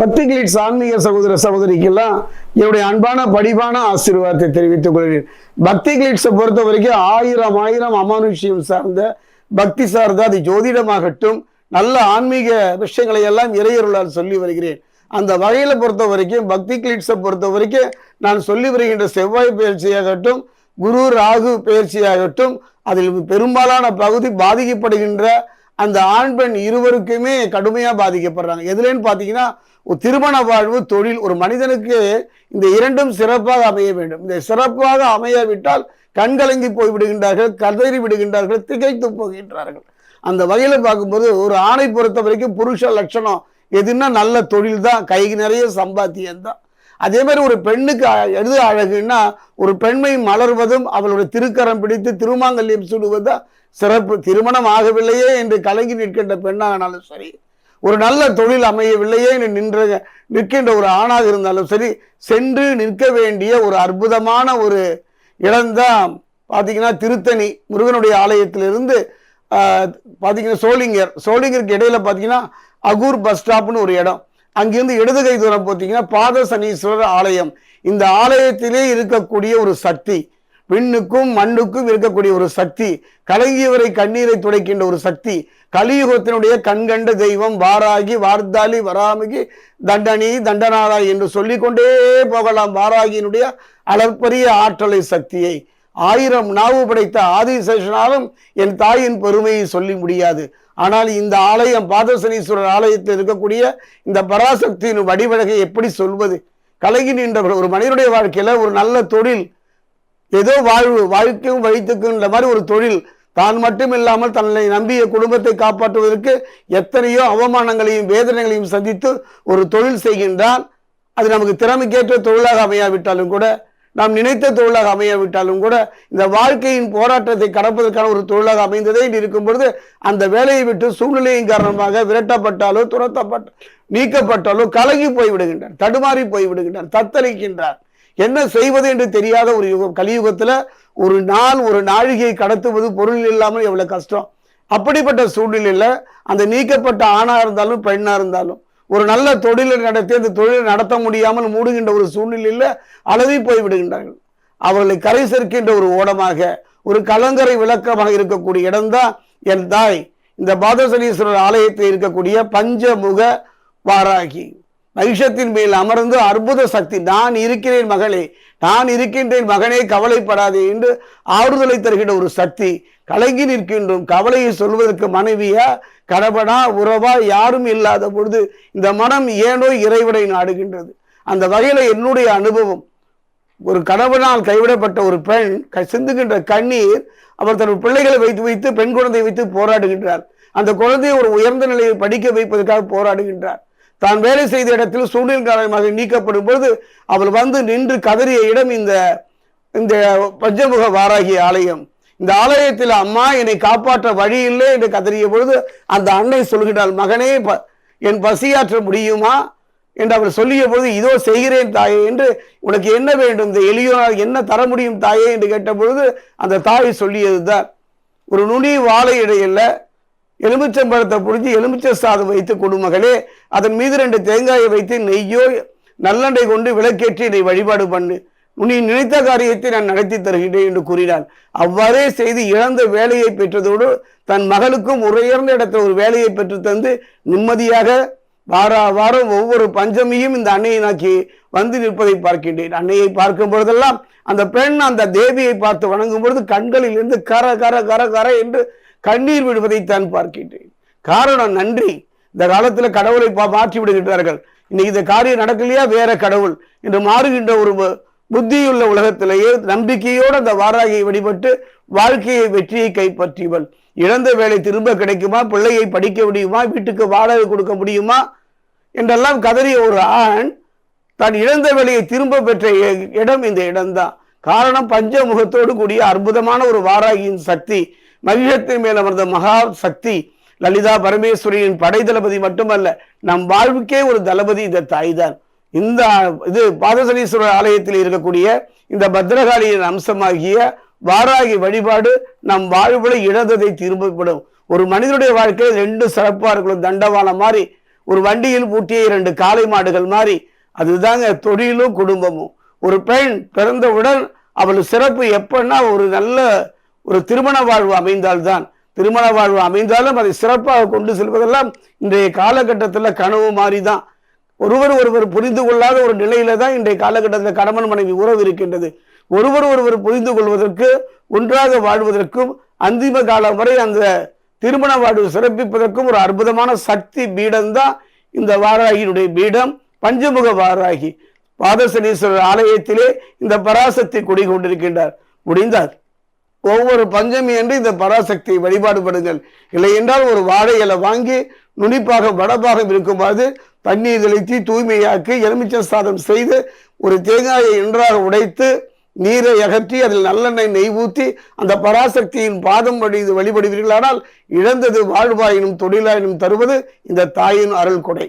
பக்தி கிளீட்ஸ் ஆன்மீக சகோதர சகோதரிக்கெல்லாம் என்னுடைய அன்பான படிப்பான ஆசீர்வாதத்தை தெரிவித்துக் கொள்கிறேன். பக்தி கிளீட்ஸை பொறுத்த வரைக்கும் ஆயிரம் ஆயிரம் அமானுஷ்யம் சார்ந்த பக்தி சார்ந்த அது ஜோதிடமாகட்டும் நல்ல ஆன்மீக விஷயங்களை எல்லாம் இறையருளால் சொல்லி வருகிறேன். அந்த வகையில பொறுத்த வரைக்கும் பக்தி கிளீட்ஸை பொறுத்த வரைக்கும் நான் சொல்லி வருகின்ற செவ்வாய் பயிற்சியாகட்டும் குரு ராகு பயிற்சியாகட்டும் அதில் பெரும்பாலான பகுதி பாதிக்கப்படுகின்ற அந்த ஆண் பெண் இருவருக்குமே கடுமையாக பாதிக்கப்படுறாங்க. எதுலன்னு பார்த்தீங்கன்னா திருமண வாழ்வு தொழில் ஒரு மனிதனுக்கு இந்த இரண்டும் சிறப்பாக அமைய வேண்டும். இந்த சிறப்பாக அமையாவிட்டால் கண்கலங்கி போய் விடுகின்றார்கள் கதறி விடுகின்றார்கள் திகைத்து போகின்றார்கள். அந்த வகையில் பார்க்கும்போது ஒரு ஆணை பொறுத்த வரைக்கும் புருஷ லட்சணம் எதுன்னா நல்ல தொழில் தான் கை நிறைய சம்பாத்தியம் தான் அதே மாதிரி ஒரு பெண்ணுக்கு எது அழகுன்னா ஒரு பெண்மை மலர்வதும் அவளுடைய திருக்கரம் பிடித்து திருமாங்கல்யம் சுடுவதுதான் சிறப்பு. திருமணம் ஆகவில்லையே என்று கலங்கி நிற்கின்ற பெண்ணானாலும் சரி ஒரு நல்ல தொழில் அமையவில்லையே என்று நின்ற நிற்கின்ற ஒரு ஆணாக இருந்தாலும் சரி சென்று நிற்க வேண்டிய ஒரு அற்புதமான ஒரு இடம்தான் பார்த்தீங்கன்னா திருத்தணி முருகனுடைய ஆலயத்திலிருந்து பார்த்தீங்கன்னா சோளிங்கர். சோளிங்கருக்கு இடையில பார்த்தீங்கன்னா அகூர் பஸ் ஸ்டாப்னு ஒரு இடம். அங்கிருந்து இடது கை தூரம் பார்த்தீங்கன்னா பாத சனீஸ்வரர் ஆலயம். இந்த ஆலயத்திலே இருக்கக்கூடிய ஒரு சக்தி விண்ணுக்கும் மண்ணுக்கும் இருக்கக்கூடிய ஒரு சக்தி கலங்கியவரை கண்ணீரை துடைக்கின்ற ஒரு சக்தி கலியுகத்தினுடைய கண்கண்ட தெய்வம் வாராகி வார்த்தாலி வராமிகி தண்டனி தண்டனாதா என்று சொல்லிக்கொண்டே போகலாம். வாராகியினுடைய அளப்பரிய ஆற்றலை சக்தியை. ஆயிரம் நாவு படைத்த ஆதிசேஷனாலும் என் தாயின் பெருமையை சொல்லி முடியாது. ஆனால் இந்த ஆலயம் பாதசனீஸ்வரர் ஆலயத்தில் இருக்கக்கூடிய இந்த பராசக்தியின் வடிவழகை எப்படி சொல்வது? கலகி நின்றவர் ஒரு மனிதனுடைய வாழ்க்கையில் ஒரு நல்ல தொழில் ஏதோ வாழ்வு வாழ்க்கையும் வழித்துக்குன்ற மாதிரி ஒரு தொழில் தான் மட்டும் இல்லாமல் தன்னை நம்பிய குடும்பத்தை காப்பாற்றுவதற்கு எத்தனையோ அவமானங்களையும் வேதனைகளையும் சந்தித்து ஒரு தொழில் செய்கின்றான். அது நமக்கு திறமைக்கேற்ற தொழிலாக அமையாவிட்டாலும் கூட நாம் நினைத்த தொழிலாக அமையாவிட்டாலும் கூட இந்த வாழ்க்கையின் போராட்டத்தை கடப்பதற்கான ஒரு தொழிலாக அமைந்ததே இருக்கும் பொழுது அந்த வேலையை விட்டு சூழ்நிலையின் காரணமாக விரட்டப்பட்டாலோ துரத்தப்பட்ட நீக்கப்பட்டாலோ கலகி போய் விடுகின்றார் தடுமாறி போய் விடுகின்றார் தத்தளிக்கின்றார். என்ன செய்வது என்று தெரியாத ஒரு யுகம் கலியுகத்தில் ஒரு நாள் ஒரு நாழிகை கடத்துவது பொருள் இல்லாமல் எவ்வளோ கஷ்டம். அப்படிப்பட்ட சூழ்நிலையில் அந்த நீக்கப்பட்ட ஆணாக இருந்தாலும் பெண்ணாக இருந்தாலும் ஒரு நல்ல தொழிலை நடத்தி அந்த தொழிலை நடத்த முடியாமல் மூடுகின்ற ஒரு சூழ்நிலையில் அளவி போய் விடுகின்றார்கள். அவர்களை கரை சேர்க்கின்ற ஒரு ஓடமாக ஒரு கலங்கரை விளக்கமாக இருக்கக்கூடிய இடம்தான் என் தாய். இந்த பாதசனீஸ்வரர் ஆலயத்தில் இருக்கக்கூடிய பஞ்சமுக வாராகி. மகிஷத்தின் மேல் அமர்ந்து அற்புத சக்தி. நான் இருக்கிறேன் மகளே நான் இருக்கின்றேன் மகனே கவலைப்படாதே என்று ஆறுதலை தருகின்ற ஒரு சக்தி. கலங்கி நிற்கின்றோம் கவலையை சொல்வதற்கு மனைவியா கடவனா உறவா யாரும் இல்லாத பொழுது இந்த மனம் ஏனோ இறைவனை நாடுகின்றது. அந்த வகையில் என்னுடைய அனுபவம். ஒரு கணவனால் கைவிடப்பட்ட ஒரு பெண் க- சிந்துகின்ற கண்ணீர் அவர் தன் பிள்ளைகளை வைத்து வைத்து பெண் குழந்தையை வைத்து போராடுகின்றார். அந்த குழந்தையை ஒரு உயர்ந்த நிலையை படிக்க வைப்பதற்காக போராடுகின்றார். தான் வேலை செய்த இடத்தில் சூழ்நிலை காரணமாக நீக்கப்படும் பொழுது அவள் வந்து நின்று கதறிய இடம் இந்த இந்த பஞ்சமுக வாராகி ஆலயம். இந்த ஆலயத்தில் அம்மா என்னை காப்பாற்ற வழி இல்லை என்று கதறிய பொழுது அந்த அன்னை சொல்கிறாள் மகனே ப- என் பசியாற்ற முடியுமா? என்று அவர் சொல்லிய பொழுது இதோ செய்கிறேன் தாயே என்று உனக்கு என்ன வேண்டும்? இந்த எளியோனால் என்ன தர முடியும் தாயே? என்று கேட்ட பொழுது அந்த தாய் சொல்லியதுதான் ஒரு நுனி வாழை இடையில எலுமிச்சம்பழத்தை பிடிச்சி எலுமிச்சை சாதம் வைத்து கொடுமகளே அதன் மீது ரெண்டு தேங்காயை வைத்து நெய்யோ நல்லெண்ணை கொண்டு விளக்கேற்றி என்னை வழிபாடு பண்ணு. நீ நினைத்த காரியத்தை நான் நடத்தி தருகிறேன் என்று கூறினான் அவ்வாறே செய்து இழந்த வேலையை பெற்றதோடு தன் மகளுக்கும் உயர்ந்த இடத்துல ஒரு வேலையை பெற்று தந்து நிம்மதியாக வார வாரம் ஒவ்வொரு பஞ்சமியும் இந்த அன்னையை நோக்கி வந்து நிற்பதை பார்க்கின்றேன். அன்னையை பார்க்கும் பொழுதெல்லாம் அந்த பெண் அந்த தேவியை பார்த்து வணங்கும் பொழுது கண்களில் இருந்து கர கர கர கர என்று கண்ணீர் விடுவதை தான் பார்க்கின்றேன். காரணம் நன்றி. இந்த காலத்துல கடவுளை பா- மாற்றி விடுகின்றார்கள். இன்னைக்கு இந்த காரியம் நடக்கலையா? வேற கடவுள் என்று மாறுகின்ற ஒரு புத்தியுள்ள உலகத்திலேயே நம்பிக்கையோடு அந்த வாராகியை வழிபட்டு வாழ்க்கையை வெற்றியை கைப்பற்றியவள். இழந்த வேலை திரும்ப கிடைக்குமா? பிள்ளையை படிக்க முடியுமா? வீட்டுக்கு வாடகை கொடுக்க முடியுமா? என்றெல்லாம் கதறிய ஒரு ஆண் தான் இழந்த வேலையை திரும்ப பெற்ற இடம் இந்த இடம்தான் காரணம் பஞ்சமுகத்தோடு கூடிய அற்புதமான ஒரு வாராகியின் சக்தி. மகிழத்தின் மேல் அமர்ந்த மகா சக்தி லலிதா பரமேஸ்வரியின் படை தளபதி மட்டுமல்ல நம் வாழ்வுக்கே ஒரு தளபதி இந்த தாய்தான். இந்த இது பாதசனீஸ்வரர் ஆலயத்தில் இருக்கக்கூடிய இந்த பத்ரகாளியின் அம்சமாகிய வாராகி வழிபாடு நம் வாழ்வுல இழந்ததை திரும்பப்படும். ஒரு மனிதனுடைய வாழ்க்கையில் ரெண்டு சிறப்பாக இருக்கணும். தண்டவாளம் மாதிரி ஒரு வண்டியில் பூட்டிய இரண்டு காளை மாடுகள் மாதிரி அதுதாங்க தொழிலும் குடும்பமும். ஒரு பெண் பிறந்தவுடன் அவள் சிறப்பு எப்பன்னா ஒரு நல்ல ஒரு திருமண வாழ்வு அமைந்தால்தான் திருமண வாழ்வு அமைந்தாலும் அதை சிறப்பாக கொண்டு செல்வதெல்லாம் இன்றைய காலகட்டத்தில் கனவு மாறி தான் ஒருவர் ஒருவர் புரிந்து கொள்ளாத ஒரு நிலையில தான் இன்றைய காலகட்டத்தில் கணவன் மனைவி உறவு இருக்கின்றது. ஒருவர் ஒருவர் புரிந்து கொள்வதற்கு ஒன்றாக வாழ்வதற்கும் அந்திம காலம் வரை அந்த திருமண வாழ்வு சிறப்பிப்பதற்கும் ஒரு அற்புதமான சக்தி பீடம் தான் இந்த வாராகியினுடைய பீடம் பஞ்சமுக வாராகி. பாதசனீஸ்வரர் ஆலயத்திலே இந்த பராசக்தி குடி கொண்டிருக்கின்றார் முடிந்தார் ஒவ்வொரு பஞ்சமி என்று இந்த பராசக்தியை வழிபாடுபடுங்கள். இல்லை என்றால் ஒரு வாழை இலை வாங்கி நுனிப்பாக வடபாகம் இருக்கும்போது தண்ணீர் தெளித்து தூய்மையாக்கி எலுமிச்சை சாதம் செய்து ஒரு தேங்காயை ஒன்றாக உடைத்து நீரை அகற்றி அதில் நல்லெண்ணெய் நெய் ஊற்றி அந்த பராசக்தியின் பாதம் வழி வழிபடுவீர்களானால் இழந்தது வாழ்வாயினும் தொழிலாயினும் தருவது இந்த தாயின் அருள் கொடை.